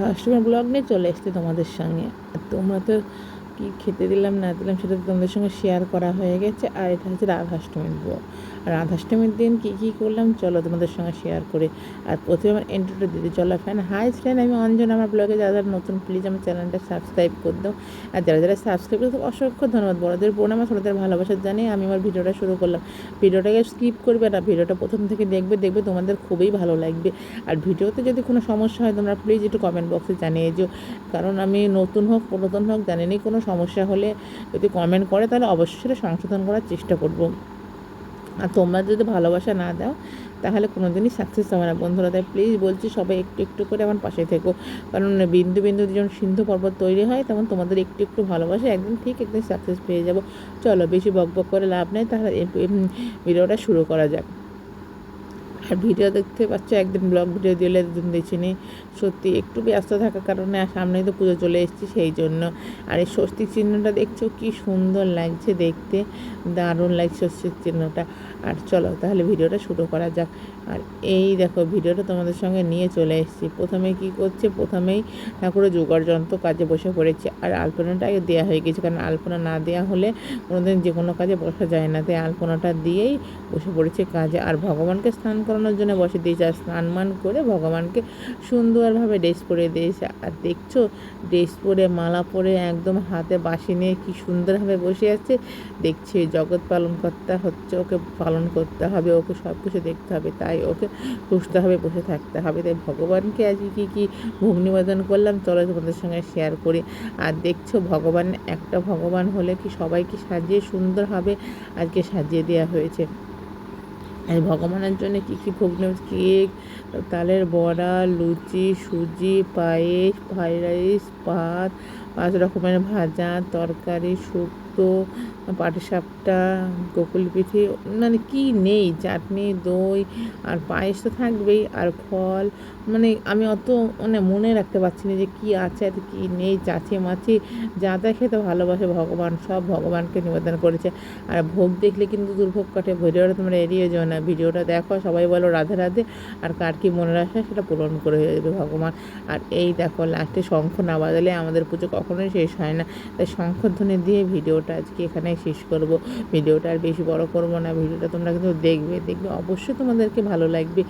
রাধাষ্টমীর blog নিয়ে চলে এসছি তোমাদের সঙ্গে। তোমরা তো কী খেতে দিলাম, না দিলাম, সেটা তোমাদের সঙ্গে শেয়ার করা হয়ে গেছে। আর এটা হচ্ছে রাধাষ্টমীর আর রাধাষ্টমীর দিন কী কী করলাম? চলো তোমাদের সঙ্গে শেয়ার করে। আর প্রথমে আমার এন্ট্রিটা দিতে চলো ফ্যান হাই ফ্রেন্ড আমি অঞ্জন। আমার ব্লগে যারা যারা নতুন প্লিজ আমার চ্যানেলটা সাবস্ক্রাইব করে দাও। আর যারা যারা সাবস্ক্রাইব করে অসংখ্য ধন্যবাদ। বড়দের প্রণাম আর ছোটোদের ভালোবাসা জানিয়ে আমি আমার ভিডিওটা শুরু করলাম। ভিডিওটাকে স্কিপ করবে না, ভিডিওটা প্রথম থেকে দেখবে দেখবে তোমাদের খুবই ভালো লাগবে। আর ভিডিওতে যদি কোনো সমস্যা হয়, তোমরা প্লিজ একটু কমেন্ট বক্সে জানিয়ে যেও কারণ আমি নতুন হোক, পুরাতন হোক জানি নি কোনো সমস্যা হলে যদি কমেন্ট করে, তাহলে অবশ্যই সেটা সংশোধন করার চেষ্টা করব। আর তোমরা যদি ভালোবাসা না দাও, তাহলে কোনো দিনই সাকসেস হবে না বন্ধুরা। তাই প্লিজ বলছি সবাই একটু একটু করে আমার পাশে থেকো। কারণ বিন্দু বিন্দু যখন সিন্ধু পর্বত তৈরি হয়, তখন তোমাদের একটু একটু ভালোবাসা একদিন ঠিক একদিন সাকসেস পেয়ে যাব। চলো, বেশি বক বক করে লাভ নেই। তাহলে ভিডিওটা শুরু করা যাক। আর ভিডিও দেখতে পাচ্ছ, একদিন ব্লগ ভিডিও দিলে দুদিন দেখিনি সত্যি একটু ব্যস্ত থাকার কারণে আর সামনেই তো পুজো চলে এসেছি সেই জন্য। আর এই স্বস্তিক চিহ্নটা দেখছ, কি সুন্দর লাগছে দেখতে। দারুণ লাগছে স্বস্তিক চিহ্নটা। আর চলো তাহলে ভিডিওটা শুরু করা যাক। আর এই দেখো, ভিডিওটা তোমাদের সঙ্গে নিয়ে চলে এসেছি। প্রথমে কি করছে, প্রথমেই ঠাকুরের জোগাড় যন্ত্র কাজে বসে পড়েছে। আর আলপনাটা আগে দেওয়া হয়ে গেছে, কারণ আলপনা না দেওয়া হলে কোনোদিন যে কোনো কাজে বসা যায় না। তাই আলপনাটা দিয়েই বসে পড়েছে কাজে। আর ভগবানকে স্নান করানোর জন্য বসে দিয়েছে আর স্নান মান করে ভগবানকে সুন্দরভাবে ড্রেস পরে দিয়েছে। আর দেখছ, ড্রেস পরে, মালা পরে একদম হাতে বাসি নিয়ে কি সুন্দরভাবে বসে আছে। দেখছে জগৎ পালন কর্তা হচ্ছে, ওকে পালন করতে হবে, ওকে সব কিছু দেখতে হবে, তাই ওকে সুস্থভাবে বসে থাকতে হবে। তাই ভগবানকে আজকে কী কী ভোগ নিবেদন করলাম, চলো তোমাদের সঙ্গে শেয়ার করি। আর দেখছ, ভগবান একটা ভগবান হলে কি সবাইকে সাজিয়ে সুন্দরভাবে আজকে সাজিয়ে দেওয়া হয়েছে। এই ভগবানের জন্য কী কী ভোগ নেব কেক, তালের বড়া, লুচি, সুজি, পায়েস, ফ্রাইড রাইস, ভাত, পাঁচ রকমের ভাজা, তরকারি শুক্তো পাটিসাপটা গোকুল পিঠে মানে কি নেই? চাটনি, দই আর পায়েস তো থাকবেই আর ফল। মানে আমি অত মানে মনে রাখতে পারছি না যে কী আছে আর কী নেই। চাচি মাছি যা যা খেতে ভালোবাসে ভগবান, সব ভগবানকে নিবেদন করেছে। আর ভোগ দেখলে কিন্তু দুর্ভোগ কাটে, ভিডিওটা তোমরা এড়িয়ে যাও না। ভিডিওটা দেখো, সবাই বলো রাধে রাধে। আর কার কী মনে রাখে সেটা পূরণ করে দেবে ভগবান। আর এই দেখো লাস্টে শঙ্খ না বাজালে আমাদের পুজো কখনোই শেষ হয় না। তাই শঙ্খধ্বনি দিয়ে ভিডিওটা আজকে এখানে শেষ করব। ভিডিওটা আর বেশি বড় করব না, ভিডিওটা তোমরা কিন্তু দেখবে দেখবে অবশ্যই তোমাদেরকে ভালো লাগবে।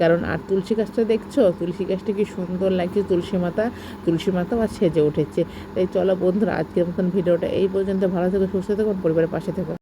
কারণ আর তুলসী গাছটা দেখছ? তুলসী গাছটা কি সুন্দর লাগছে, তুলসী মাতা, তুলসী মাতাও আর সেজে উঠেছে। তাই চলো বন্ধুরা, আজকের মতন ভিডিওটা এই পর্যন্ত। ভালো থেকো, সুস্থ থেকো, পরিবারের পাশে থেকো।